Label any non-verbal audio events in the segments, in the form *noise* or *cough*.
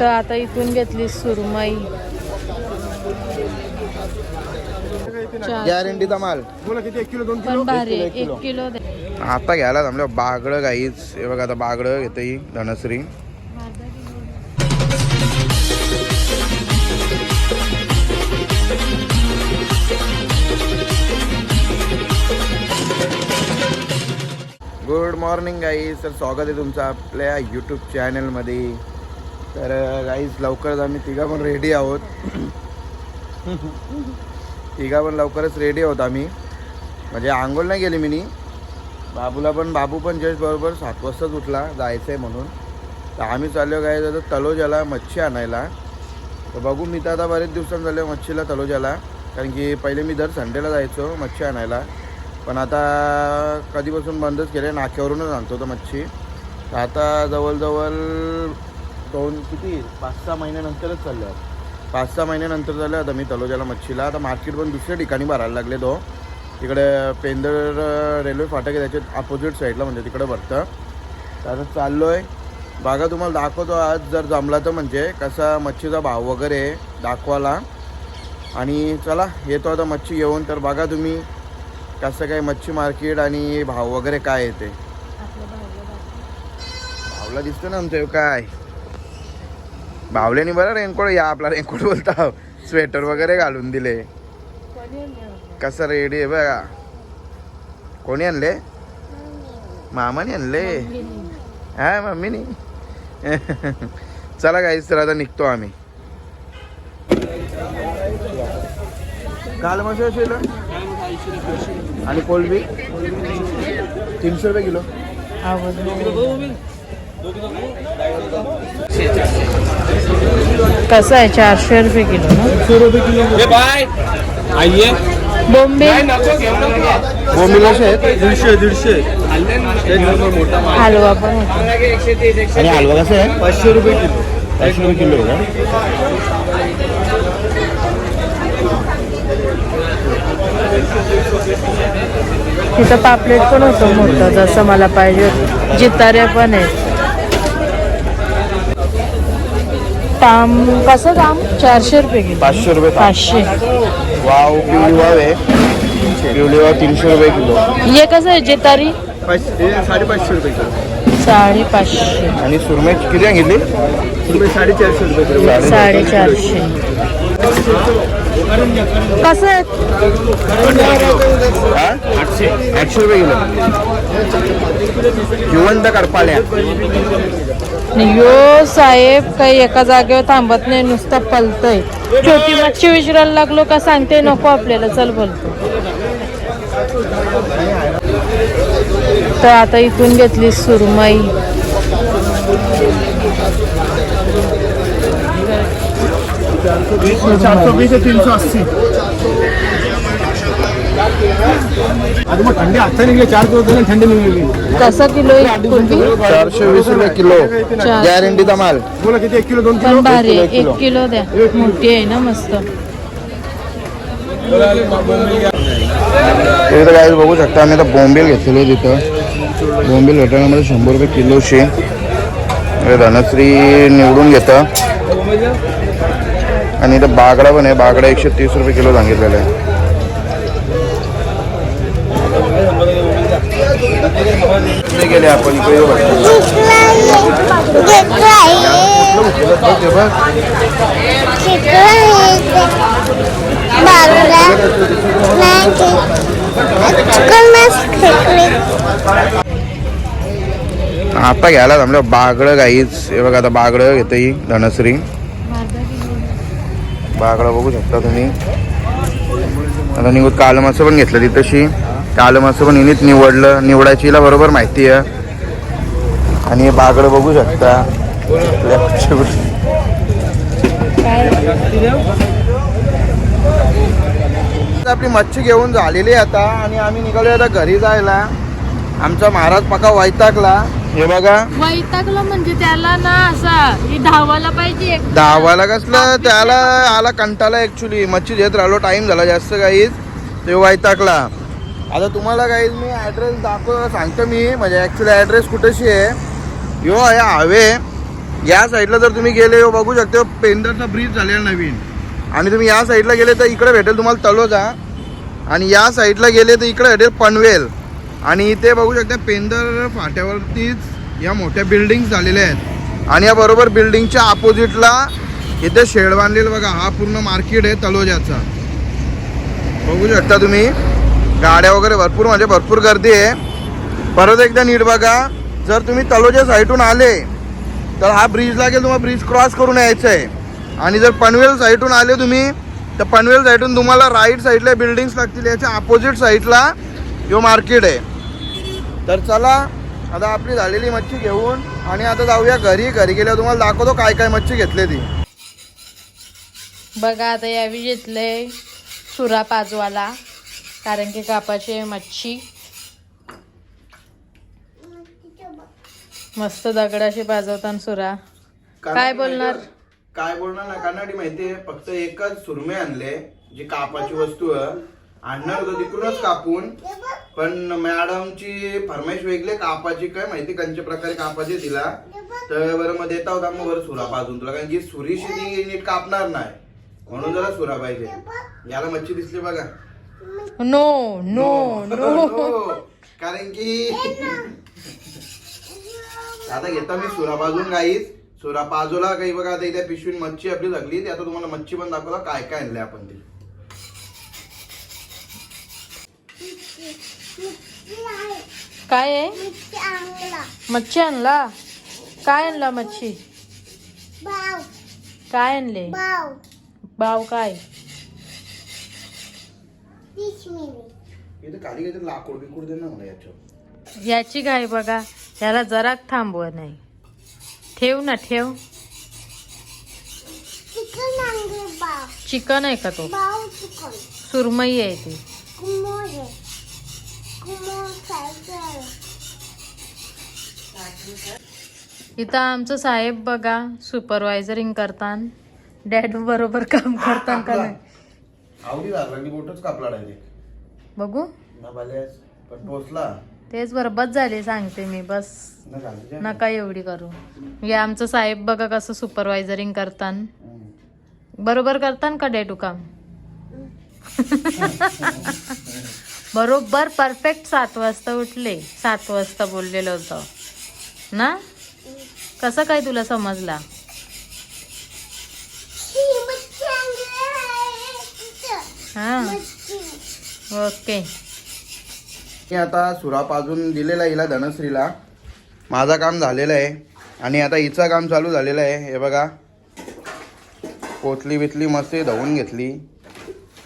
तर आता इथून घेतली सुरमई. गॅरंटीचा माल. पण भारी एक किलो दे. आता घ्यायला जमलं बागडं गाईच. हे बघा आता बागडं घेते ही धनश्री. Good morning guys. तर स्वागत आहे तुमचं आपल्या यूट्यूब चॅनलमध्ये तर गाईज लवकरच आम्ही तिघा पण रेडी आहोत. तिघा पण लवकरच रेडी आहोत आम्ही. म्हणजे आंघोळ नाही गेली मी बाबूला पण बाबू पण जस्ट बरोबर सात वाजताच उठला जायचं आहे म्हणून. तर आम्ही चाललो काय तर तलोजाला मच्छी आणायला. तर बघू मी तर आता बरेच दिवसांनी झाले मच्छीला तलोजाला. कारण की पहिले मी दर संडेला जायचो मच्छी आणायला. पण आता कधीपासून बंदच केले नाक्यावरूनच आणतो तर मच्छी. तर आता जवळजवळ दोन किती? पाच सहा महिन्यानंतरच चाललं पाच सहा महिन्यानंतर झालं आता मी तलोजाला मच्छीला. आता मार्केट पण दुसऱ्या ठिकाणी भरायला लागले तो. तिकडे पेंदर रेल्वे फाटक आहे त्याच्या अपोजिट साईडला म्हणजे तिकडे भरतं. तर आता चाललो आहे बघा तुम्हाला दाखवतो आज जर जमला तर म्हणजे कसा मच्छीचा भाव वगैरे दाखवाला आणि चला येतो आता मच्छी घेऊन. तर बघा तुम्ही कसं काय मच्छी मार्केट आणि भाव वगैरे काय येते भावला दिसतं ना आमचं हे काय? भावल्याने बरं रेनकोट या आपला रेनकोट बोलता. स्वेटर वगैरे घालून दिले. कसं रेडी आहे बघा. कोणी आणले? मामाने आणले. हा मम्मीनी. चला गाईस तर आता निघतो आम्ही. काल असेल आणि कोलबी? तीनशे रुपये किलो. कसं आहे? चारशे रुपये किलो ना? आइए बोंबे बोंबील? कसे आहेत? दीडशे दीडशे. हलवा पण होता आणि हलवा कसं आहे? पाचशे रुपये किलो. पाचशे रुपये किलो आहे का? तिथं पापलेट पण होतं मोठं जसं मला पाहिजे जिताऱ्या पण आहेत. ताम कसं दाम चारशे रुपये किलो. पाचशे रुपये. पाचशे. वाव पिवळी वाव आहे. पिवळी वाव तीनशे रुपये किलो. हे कसं आहे जितारी? पाचशे हे साडेपाचशे रुपये किलो. साडेपाचशे. आणि सुरमई किती सांगितली? रुपये साडेचारशे रुपये किलो. साडेचारशे. कसं आहे? हा? आठशे रुपये किलो. जिवंत कडपाल्या यो साहेब काही एका जागेवर थांबत नाही नुसतं पलतय. छोटी मच्छी विचारायला लागलो का सांगते नको आपल्याला चल बोलतो. तर आता इथून घेतली सुरमई. चार सौ बीस है तीन सौ अस्सी मग थंडी गेली चार दिवस झाले थंडी कसं किलो आहे? चारशे वीस रुपये किलो. गॅरंटीचा माल. बोला किती? एक किलो दोन किलो? पण भारी आहे. किलो. एक किलो द्या. मोठी आहे ना मस्त. काय बघू शकता आम्ही आता बोंबील घेतलेलो आहे तिथं. बोंबील भेटण्यामध्ये शंभर रुपये किलोशी. हे धनश्री निवडून घेतं. आणि इथं बागडा पण आहे. बागडा एकशे तीस रुपये किलो सांगितलेलं आहे. गेले आपण इकडे आता घ्यायला जमलं बागडं गाईच. हे बघा आता बागडं घेते ही धनश्री. बागडा बघू शकता तुम्ही. आता निघू कालं मासं पण घेतलं ती तशी कालं मासं पण हिनीच निवडलं. निवडायची बरोबर माहिती आहे. आणि हे बागडं बघू शकता. आता आपली मच्छी घेऊन झालेली आता. आणि आम्ही निघालो आता घरी जायला. आमचा महाराज पका वैतागला. हे बघा. वैतागलं म्हणजे त्याला ना असा धावायला पाहिजे धावायला कसलं? त्याला आला कंटाला ऍक्च्युली मच्छी घेत राहिलो टाइम झाला जास्त काहीच. ते वैतागला. आता तुम्हाला काही मी ॲड्रेस दाखव सांगतो मी. म्हणजे ॲक्च्युली ॲड्रेस कुठेशी आहे? यो आहे हवे. या साईडला जर तुम्ही गेले हो बघू शकता. पेंदरचा ब्रिज झालेला नवीन. आणि तुम्ही या साईडला गेले तर इकडे भेटेल तुम्हाला तलोजा आणि या साईडला गेले तर इकडे भेटेल पनवेल. आणि इथे बघू शकता पेंदर फाट्यावरतीच या मोठ्या बिल्डिंग झालेल्या आहेत. आणि या बरोबर बिल्डिंगच्या अपोजिटला इथे शेड बांधलेलं बघा हा पूर्ण मार्केट आहे तलोजाचा बघू शकता तुम्ही गाड्या वगैरे भरपूर म्हणजे भरपूर गर्दी आहे. परत एकदा नीट बघा जर तुम्ही तलोजा साईडून आले तर हा ब्रिज लागेल तुम्हाला ब्रिज क्रॉस करून यायचं आहे. आणि जर पनवेल साईडून आले तुम्ही तर पनवेल साईडून तुम्हाला राईट साईडला बिल्डिंग्स लागतील याच्या अपोजिट साईडला यो मार्केट आहे. तर चला आता आपली झालेली मच्छी घेऊन आणि आता जाऊया घरी. घरी गेल्यावर तुम्हाला दाखवतो काय काय मच्छी घेतली ती. बघा आता यावी घेतले सुरा पाजवाला कारण की कापाची मच्छी. मस्त दगडाशी पाजवताना सुरा. काय बोलणार? काय बोलणार ना कन्नाडी माहितीये फक्त एकच सुरमे आणले जी कापाची वस्तू आहे. आणणार होतं तिकडूनच कापून. पण मॅडमची फरमाईश वेगळी कापाची काय माहिती कंच्या प्रकारे कापाची तिला. तर बरं मग देता होता मग बरं सुरा पाजून. तुला कारण की सुरीशी ती नीट कापणार नाही. म्हणून जरा सुरा पाहिजे. याला मच्छी दिसली बघा. No no no. कारण की आता घेता मी सुरा पाजून गाईच सुरा पाजूला काही बघा आता इथे पिशवीत मच्छी आपली लागली आता तुम्हाला मच्छी पण दाखवला. काय काय आणलंय आपण ती. काय आहे? मच्छी आणला? काय आणला मच्छी? काय आणले? बाव काय? इथे खाली काहीतरी लाकूड बिकूड दे ना मला याच्यावर. याची घाई बघा. याला जरा थांबव नाही. ठेव ना ठेव. चिकन आहे का तो? सुरमई आहे ती. इथं आमचं साहेब बघा सुपरवायझरिंग करतान. डॅड बरोबर काम करतान का नाही? आवडी लागली बोटच कापला डायरेक्ट बघू. पण पोचला तेच बरोबर झाले सांगते मी बस. नका एवढी करू. हे आमचं साहेब बघा कसं सुपरवायझरिंग करतान. बरोबर करतान का डेटू काम? बरोबर परफेक्ट सात वाजता उठले. सात वाजता बोललेलं होतं. ना? कसं काय तुला समजला? हां. ओके मी आता सुरा पाजून दिलेला आहे हिला धनश्रीला. माझं काम झालेलं आहे. आणि आता हिचं काम चालू झालेलं आहे. हे बघा. पोतली बितली मस्त धुवून घेतली.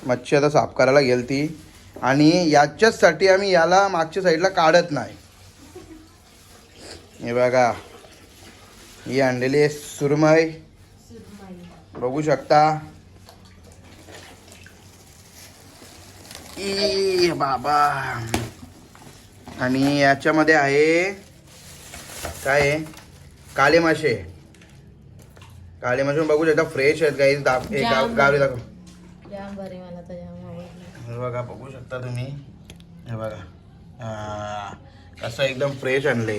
मच्छी आता साफ करायला गेलती. आणि याच्याचसाठी आम्ही याला मागच्या साईडला काढत नाही. हे बघा. ही आणलेली आहे सुरमई. बघू शकता. ई बाबा. आणि याच्यामध्ये आहे काय काळे मासे काळे मासे बघू शकता फ्रेश आहेत काही दाब गाव दाखव. बघा बघू शकता तुम्ही. हे बघा. कसं एकदम फ्रेश आणले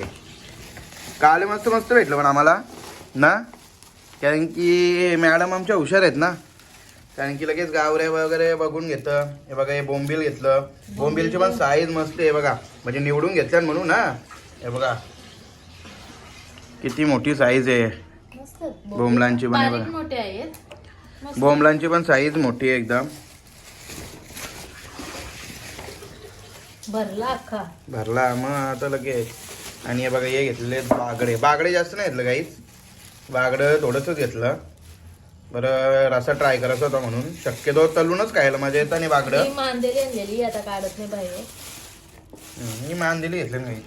काळे मस्त मस्त भेटलं पण आम्हाला ना? कारण की मॅडम आमच्या हुशार आहेत ना? कारण की लगेच गावरे वगैरे बघून घेतं. हे बघा हे बोंबील घेतलं. बोंबीलची पण साईज मस्त आहे बघा. म्हणजे निवडून घेतल्यान म्हणून ना? हे बघा. किती मोठी साईज आहे. बोंबलांची पण बघा. बोंबलांची पण साईज मोठी आहे एकदम. भरला अख्खा. भरला मग आता लगेच आणि हे बघा हे घेतलेले आहेत बागडे. बागडे जास्त नाही घेतलं काहीच बागडं थोडंसंच घेतलं. बरं रसा ट्राय करायचा होता म्हणून. शक्यतो तलूनच खायला मजा येतं आणि बागडं. मी मांदेली आणलेली आता काढत नाही बाहेर. ही मांदेली घेतली नाही.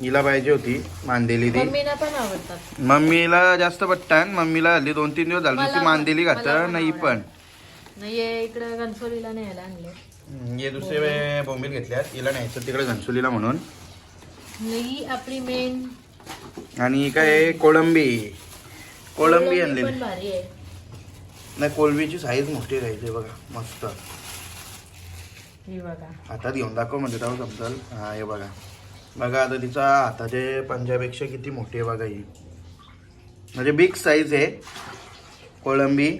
हिला पाहिजे होती मांदेली ती. मम्मीना पण आवडतात. मम्मीला जास्त पट्टान मम्मीला हल्ली दोन तीन दिवस झाले नुसती मांदेली मला घातं पण नाही पण. नाही हे इकडे गणसोलीला न्यायला आणले. हे दुसरे बोंबील घेतल्यात. हिला न्यायचं तिकडे घनसुलीला म्हणून. नाही आपली मेन आणि ही काय आहे? कोळंबी. कोळंबी आणलेली. पण भारी आहे. नाही कोलंबीची साईज मोठी राहायची बघा. मस्त. ही बघा. हातात घेऊन दाखव म्हणजे तेव्हा समजाल. हा हे बघा. बघा आता तिचा हाताचे पंजापेक्षा किती मोठी आहे बघा ही. म्हणजे बिग साईज आहे कोळंबी.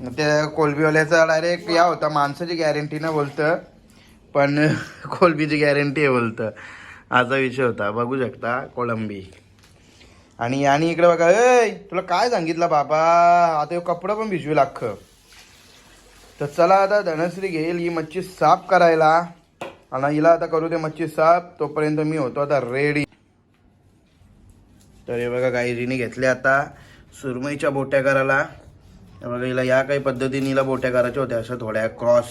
त्या कोलबीवाल्याचा डायरेक्ट या होता. माणसाची गॅरंटी ना बोलतं. पण *laughs* कोलबीची गॅरंटी आहे बोलतं. असा विषय होता. बघू शकता. कोळंबी. आणि आणि इकडे बघा. ए तुला काय सांगितलं बाबा? आता कपडं पण भिजवी लाख तर चला आता धनश्री घेईल ही मच्छी साफ करायला. आणि हिला आता करू दे मच्छी साफ. तोपर्यंत मी होतो आता रेडी तर हे बघा गाईजीने घेतले आता सुरमईच्या बोट्या करायला. बघा हिला या काही पद्धतीने हिला बोट्या करायच्या होत्या. अशा थोड्या क्रॉस.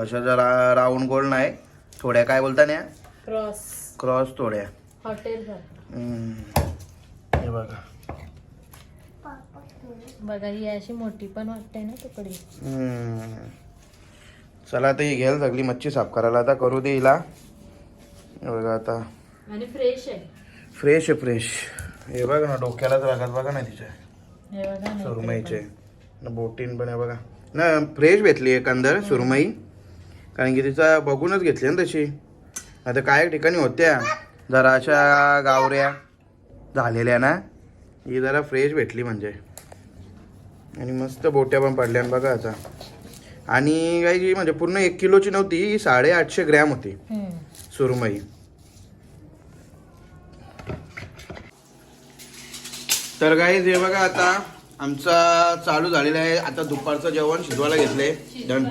अशा जरा राऊंड गोल नाही. थोड्या काय बोलता ना क्रॉस. क्रॉस थोड्या. हॉटेल. हे बघा. बघा ही अशी मोठी पण वाटते ना तुकडी. चला आता ही घ्यायला सगळी मच्छी साफ करायला. आता करू दे हिला. बघा आता. आणि फ्रेश आहे. फ्रेश आहे फ्रेश. हे बघा ना डोक्यालाच रागत बघा ना तिच्या. सुरमईचे. बोटीन पण आहे बघा. ना फ्रेश भेटली एकंदर सुरमई. कारण की तिचा बघूनच घेतली ना तशी. आता काय ठिकाणी होत्या? जरा अशा गावऱ्या झालेल्या ना ही जरा फ्रेश भेटली म्हणजे. आणि मस्त बोट्या पण पडल्या बघा आता. आणि काही जी म्हणजे पूर्ण एक किलोची नव्हती ही साडेआठशे ग्रॅम होती. सुरमई. तर काही हे बघा आता आमचा चालू झालेला आहे. आता दुपारचं जेवण शिजवायला घेतलंय. डन.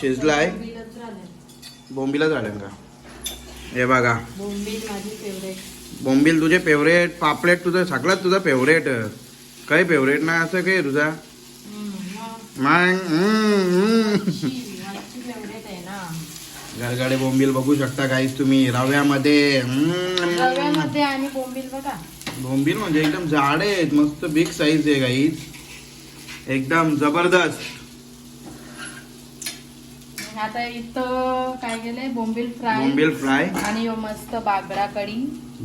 शिजलं आहे. बोंबीलच झालं का? हे बघा. बोंबील तुझे फेवरेट पापलेट तुझं सगळ्यात तुझा फेवरेट काय फेवरेट ना असं काय तुझा? मग गरगाडे बोंबील बघू शकता काहीच तुम्ही. रव्यामध्ये. रव्यामध्ये आणि बोंबील बघा. बोंबील म्हणजे एकदम जाड आहेत मस्त बिग साईज आहे गाईज एकदम जबरदस्त. आता इथं काय केलंय? Bombil fry bombil fry. आणि मस्त बागडा कढी.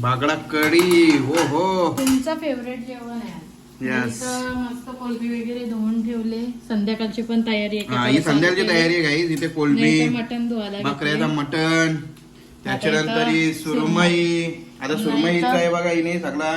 बागडा कढी हो हो. तुमचं फेवरेट जेवण आहे. मस्त कोलबी वगैरे धुवून ठेवले. संध्याकाळची पण तयारी आहे. हा, ही संध्याकाळची तयारी आहे गाईज इथे कोलबी मटन धुवायला बकऱ्याचा. मटण त्याच्यानंतर सुरमई. आता सुरमईचा तर- आहे बघा हिने सगळा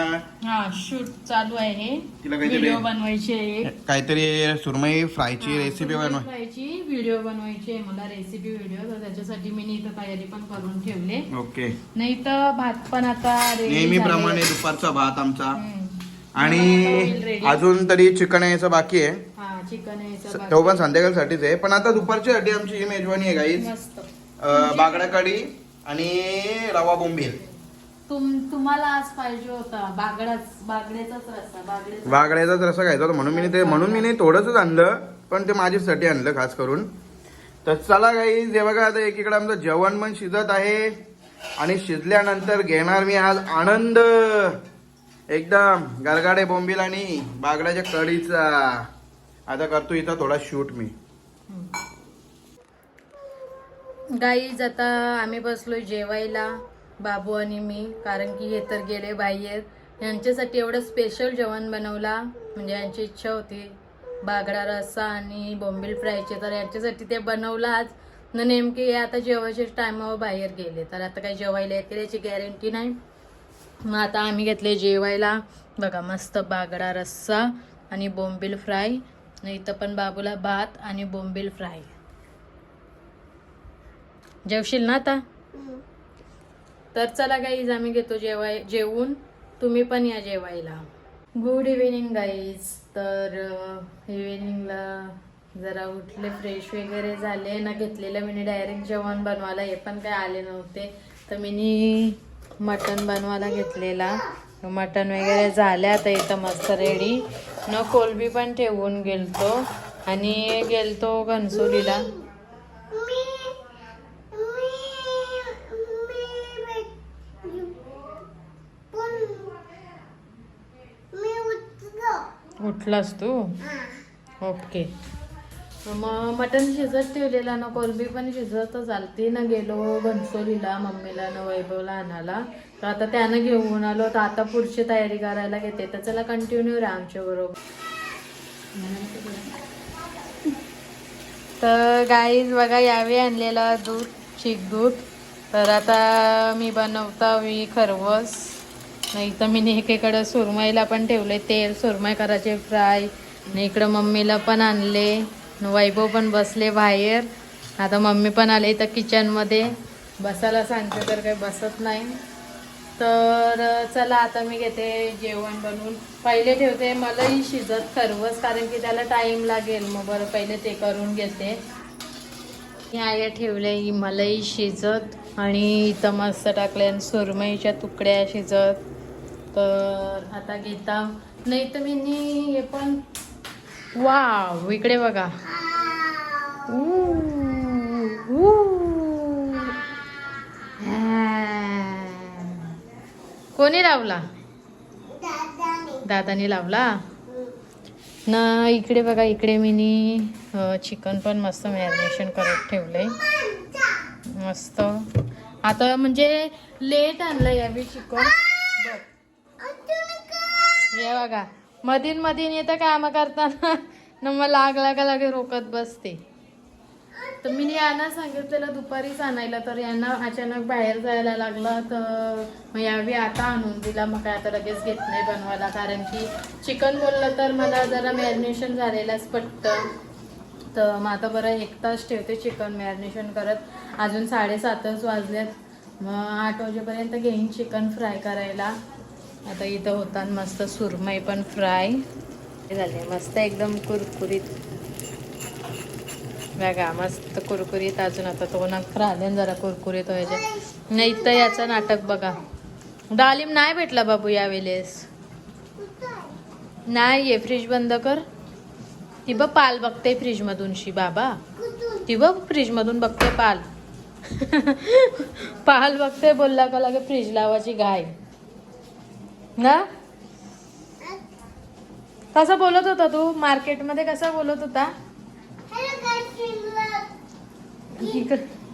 हा शूट चालू आहे. तिला काहीतरी- व्हिडिओ बनवायची आहे काहीतरी सुरमई फ्रायची रेसिपी बनवा बनवायची व्हिडिओ बनवायची आहे मला रेसिपी व्हिडिओ तर त्याच्यासाठी मी इथं तयारी पण करून ठेवले. ओके. नाही तर भात पण आता ready नेहमीप्रमाणे झाले. दुपारचा भात आमचा. हम्म. आणि ready. अजून तरी चिकन यायचं बाकी आहे. हा चिकन तो. पण संध्याकाळसाठीच आहे. पण आता दुपारच्या साठी आमची ही मेजवानी आहे गाईज मस्त. बागडा कढी आणि रवा बोंबील. तुम तुम्हाला आज पाहिजे होता. बागडाच बागड्याचाच रस्ता बागड्याचा. बागड्याचाच रसा खायचा होता. म्हणून मी ते म्हणून मी नाही थोडंच आणलं पण ते माझ्यासाठी आणलं खास करून. तर चला काही जे बघा आता एकीकडे आमचं जेवण पण शिजत आहे. आणि शिजल्यानंतर घेणार मी आज आनंद. एकदम गरगाडे बोंबील आणि बागड्याच्या कढीचा. आता करतो इथं थोडा शूट मी. गाईज आता आम्ही बसलोय जेवायला. बाबू आणि मी कारण की हे तर गेले बाहेर. यांच्यासाठी एवढं स्पेशल जेवण बनवला म्हणजे यांची इच्छा होती. बागडा रस्सा आणि बोंबील फ्रायचे तर यांच्यासाठी ते बनवलं आज. न नेमके हे आता जेवायचे टायमावर बाहेर गेले. तर आता काही जेवायला येतील याची गॅरंटी नाही. मग आता आम्ही घेतले जेवायला. बघा मस्त बागडा रस्सा आणि बोंबील फ्राय. नाही इथं पण बाबूला भात आणि बोंबील फ्राय. जेवशील ना आता? तर चला गाईज आम्ही घेतो जेवाय जेवून. तुम्ही पण या जेवायला. गुड इव्हिनिंग गाईज तर इव्हिनिंगला जरा उठले फ्रेश वगैरे झाले. ना घेतलेलं मी डायरेक्ट जेवण बनवायला. हे पण काय आले नव्हते. तर मी मटण बनवायला घेतलेला. मटण वगैरे झाले आता इथं मस्त रेडी न कोलबी पण ठेवून गेलतो. आणि गेलतो घनसोलीला. उठलास तू? ओके. मग मटण शिजत ठेवलेला ना कोलबी पण शिजत चालती ना गेलो घनसोलीला मम्मीला ना वैभवला आणायला. तर आता त्यानं घेऊन आलो. तर आता पुढची तयारी करायला घेते. तर चला कंटिन्यू राहा आमच्या बरोबर. तर गाईज बघा यावे आणलेला दूध चीक दूध. तर आता मी बनवता मी खरवस. नाही तर मी एकीकडं सुरमईला पण ठेवले तेल सुरमई करायचे फ्राय. आणि इकडं मम्मीला पण आणले. वैभव पण बसले बाहेर. आता मम्मी पण आले तर किचनमध्ये बसायला सांगते तर काही बसत नाही. तर चला आता मी घेते जेवण बनवून. पहिले ठेवते मलाही शिजत खरवस कारण की त्याला टाईम लागेल. मग बरं पहिले ते करून घेते. आया ठेवले मलाही शिजत. आणि इथं मस्त टाकले आणि सुरमईच्या तुकड्या शिजत. तर आता घेता नाही तर मी नी हे पण. वाव इकडे बघा. कोणी लावला? दादानी. लावला? ना इकडे बघा इकडे मी चिकन पण मस्त मॅरिनेशन करत ठेवलंय. मस्त. आता म्हणजे लेट आणलं यावी चिकन. बघा. मधीन मधीन येतं काम करताना न मग लागला का लागे रोकत बसते. तर मी यांना सांगितलेलं दुपारीच आणायला तर यांना अचानक बाहेर जायला लागला तर मग यावी आता आणून दिला. मग काय आता लगेच घेत नाही बनवायला कारण की चिकन बोललं तर मला जरा मॅरिनेशन झालेलंच पटतं. तर मग आता बरं एक तास ठेवते चिकन मॅरिनेशन करत. अजून साडेसातच वाजलेत. मग आठ वाजेपर्यंत घेईन चिकन फ्राय करायला. आता इथं होता मस्त सुरमई पण फ्राय. झाले मस्त एकदम कुरकुरीत. बघा मस्त कुरकुरीत अजून आता तो नखर ना जरा कुरकुरीत व्हायचे. नाही तर याचं नाटक बघा. डालिम नाही भेटला बाबू यावेळेस. नाही ये फ्रीज बंद कर. ती बघ पाल बघते फ्रीज मधून शी बाबा. ती बघ फ्रीज मधून बघते पाल. *laughs* पाल बघते बोलला का लागे फ्रीज लावायची गाय ना? कसा बोलत होता तू? मार्केटमध्ये कसा बोलत होता?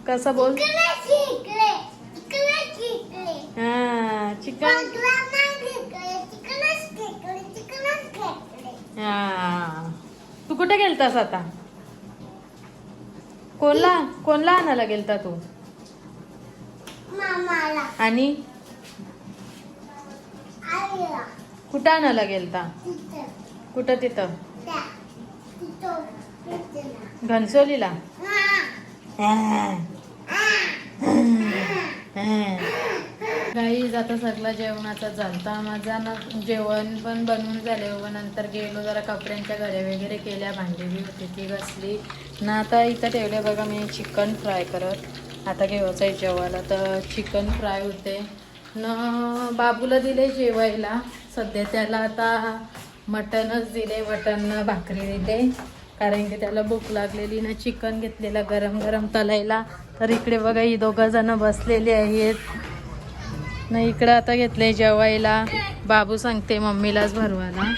कसा बोल? हा चिकन. हा. तू कुठे गेलतास आता? कोणला कोणला आणायला गेलता तू? आणि? कुठं आणायला गेलता? कुठं तिथं? घनसोलीला? काही आता सगळं जेवणाचा झालता. माझा ना जेवण पण बनवून झाले. व नंतर गेलो जरा कपड्यांच्या घड्या वगैरे केल्या. भांडी बी होती ती घसली. ना आता इथं ठेवले बघा मी चिकन फ्राय करत. आता घेवायचं आहे जेवायला. तर चिकन फ्राय होते. न बाबूला दिले जेवायला. सध्या त्याला आता मटनच दिले मटन भाकरी दिले. कारण की त्याला भूक लागलेली ना चिकन घेतलेलं गरम गरम तलायला. तर इकडे बघा ही दोघं जण बसलेली आहेत. ना इकडं आता घेतले जेवायला. बाबू सांगते मम्मीलाच भरवायला.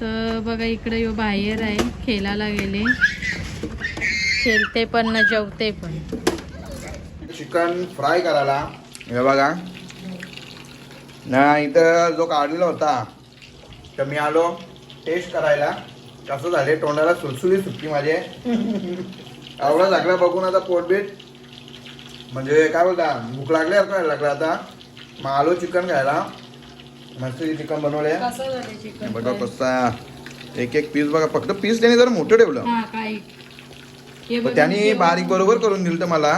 तर बघा इकडे यो बाहेर आहे खेळायला गेले. खेळते पण ना जेवते पण. चिकन फ्राय करायला. हे बघा. ना इथं जो काढलेला होता तर मी आलो टेस्ट करायला. कसं झाले तोंडाला सुलसुली सुटली माझे. एवढा लागला बघून आता पोटबीट म्हणजे काय बोलता भूक लागल्यासारखं व्हायला लागला आता. मग आलो चिकन खायला मस्त चिकन बनवले. बघा कसा एक एक पीस बघा फक्त पीस त्याने जरा मोठं ठेवलं. काय त्यांनी बारीक बरोबर करून दिलं तर मला.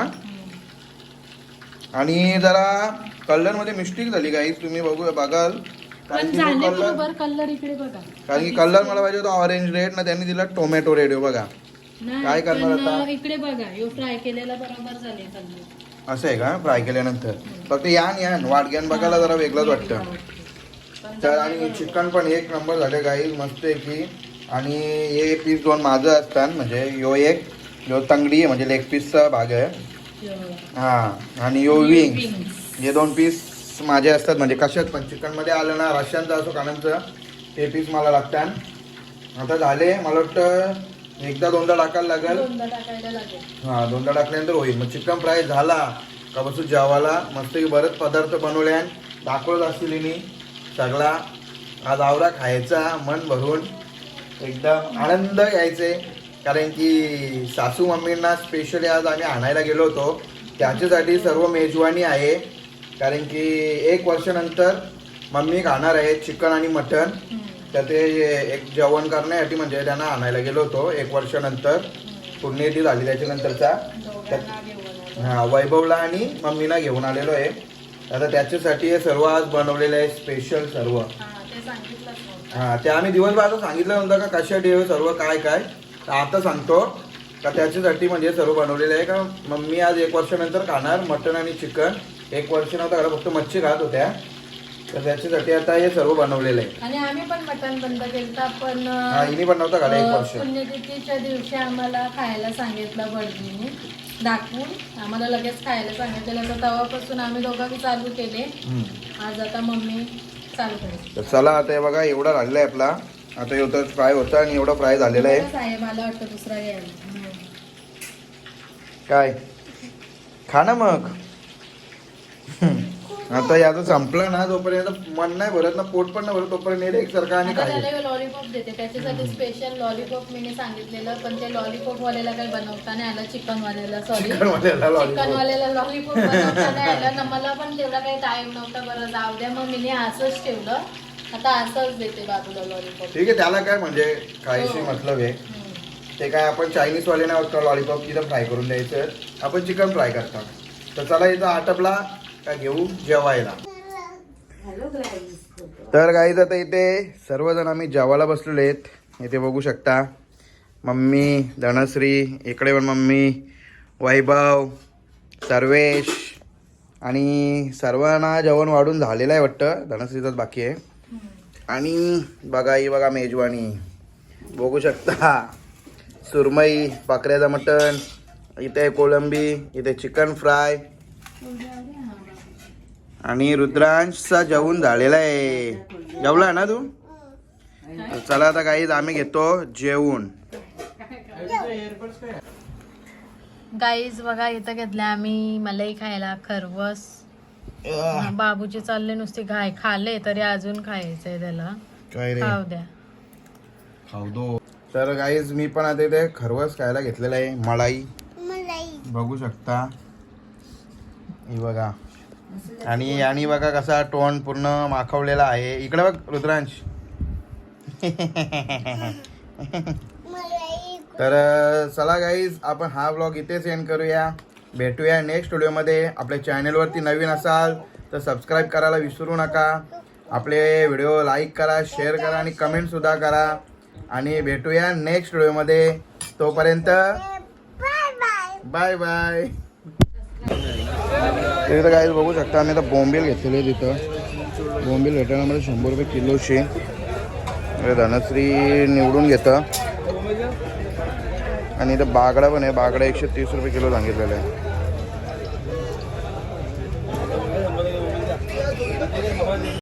आणि जरा कलरमध्ये मिस्टेक झाली काही तुम्ही बघू बघाल. कारण पण की झाले कलर बरोबर कलर इकडे बघा. कारण की कलर मला पाहिजे होता ऑरेंज रेड ना त्यांनी दिला टोमॅटो रेड बघा. नाही, काय करणार पण, आता? इकडे बघा. यो फ्राय केलेला बरोबर झाले कलर असं आहे का? फ्राय केल्यानंतर. फक्त यान यान. वाटग्यान बघायला जरा वेगळंच वाटतं. तर आणि चिकन पण एक नंबर झाले काही मस्त आहे की. आणि हे पीस दोन माझं असतात म्हणजे यो एक यो तंगडी आहे म्हणजे लेग पीसचा भाग आहे. हा आणि यो विंग हे दोन पीस माझे असतात म्हणजे कशात पण. चिकनमध्ये आलं ना रश्यांचं असो कानांचं ते पीस मला लागतात. आता झाले मला वाटतं एकदा दोनदा टाकायला लागेल. हा दोनदा टाकल्यानंतर होईल. मग चिकन फ्राय झाला का बसून जेवायला? मस्त बरेच पदार्थ बनवले दाखवत असतील मी सगळा. आज आवरा खायचा मन भरून. एकदम आनंद घ्यायचे कारण की सासू मम्मींना स्पेशली आज आम्ही आणायला गेलो होतो. त्याच्यासाठी सर्व मेजवानी आहे. कारण की एक वर्षानंतर मम्मी खाणार आहे चिकन आणि मटन. तर ते एक जेवण करण्यासाठी म्हणजे त्यांना आणायला गेलो होतो एक वर्षानंतर. पुण्यती झाली त्याच्यानंतरचा. आलो. हा वैभवला आणि मम्मीला घेऊन आलेलो आहे. आता त्याच्यासाठी हे सर्व आज बनवलेलं आहे स्पेशल सर्व. हा, ते आम्ही दिवसभर सांगितलं नव्हतं का हे सर्व काय काय. तर आता सांगतो का त्याच्यासाठी म्हणजे सर्व बनवलेलं आहे. का मम्मी आज एक वर्षानंतर खाणार मटन आणि चिकन. एक वर्ष नव्हतं फक्त मच्छी खात होत्या. तर त्याच्यासाठी आता हे सर्व बनवलेलं आहे. आणि आम्ही पण मटण बंद केलं पण हा हिने खाल्लं एक वर्ष. पुण्यतिथीच्या दिवशी आम्हाला खायला सांगितलं भटजीने दाखवून. आम्हाला लगेच खायला सांगितलेलं तर तेव्हापासून आम्ही दोघांनी चालू केले. हम्म. आज आता मम्मी चालू करेल. तर चला आता हे बघा एवढा राहिला आहे आपला. आता एवढं फ्राय होतं आणि एवढं फ्राय झालेलं आहे. मला वाटतं दुसरा घ्यायला काय? खा ना मग. आता याचं संपलं ना जोपर्यंत मन नाही भरत ना पोट पण नाही भरत तोपर्यंत हे एकसारखं आणि आता काय त्याला लॉलीपॉप देते. त्याच्यासाठी स्पेशल लॉलीपॉप मी सांगितलेलं पण ते लॉलीपॉप वाल्याला काही बनवता नाही आलं चिकन वाल्याला सॉरी चिकन वाल्याला लॉलीपॉप वाल्याला लॉलीपॉप बनवता नाही आलं ना मला पण तेवढा काही टाइम नव्हता बरं जाऊ द्या. मग मी असंच ठेवलं. आता असंच देते बाजूला लॉलीपॉप. ठीक आहे त्याला काय म्हणजे काहीशी हो. मतलब आहे. ते काय आपण चायनीज वाले नाही होत लॉलीपॉप तिथं फ्राय करून द्यायचं आपण चिकन फ्राय करतात. तर चला इथं आटपला का घेऊ जेवायला. तर गाईज आता इथे सर्वजण आम्ही जेवायला बसलेलो आहेत. इथे बघू शकता. मम्मी धनश्री इकडे पण मम्मी वैभव सर्वेश आणि सर्वांना जेवण वाढून झालेलं आहे वाटतं. धनश्रीचंच बाकी आहे. आणि बघा ही बघा मेजवानी. बघू शकता. सुरमई पाकऱ्याचं मटण इथे कोळंबी इथे चिकन फ्राय आणि रुद्रांशचा जेवण झालेला आहे. जेवला ना तू? चला आता काही आम्ही घेतो जेवण. गाईज बघा इथं घेतलं आम्ही मलाई खायला खरवस. बाबूचे चालले नुसते घाय खाल्ले तरी अजून खायचंय त्याला. काय रे? खाऊ द्या. खाऊ दो. तर गाईज मी पण आता इथे खरवस खायला घेतलेलं आहे मलाई. बघू शकता. ही बघा. आणि आणि बघा कसा टोन पूर्ण माखवलेला आहे. इकडे बघ रुद्रांश. तर चला गाईज आपण हा ब्लॉग इथेच एंड करूया. भेटूया नेक्स्ट व्हिडिओमध्ये आपल्या चॅनलवरती नवीन असाल तर सबस्क्राईब करायला विसरू नका. आपले व्हिडिओ लाईक करा शेअर करा आणि कमेंटसुद्धा करा. आणि भेटूया नेक्स्ट व्हिडिओमध्ये तोपर्यंत बाय बाय तिथं काय बघू शकता आम्ही आता बोंबील घेतलेले तिथं. बोंबील भेटायला मला शंभर रुपये किलोशी धनश्री निवडून घेतं. आणि इथं बागडा पण आहे. बागडा एकशे तीस रुपये किलो सांगितलेलं आहे.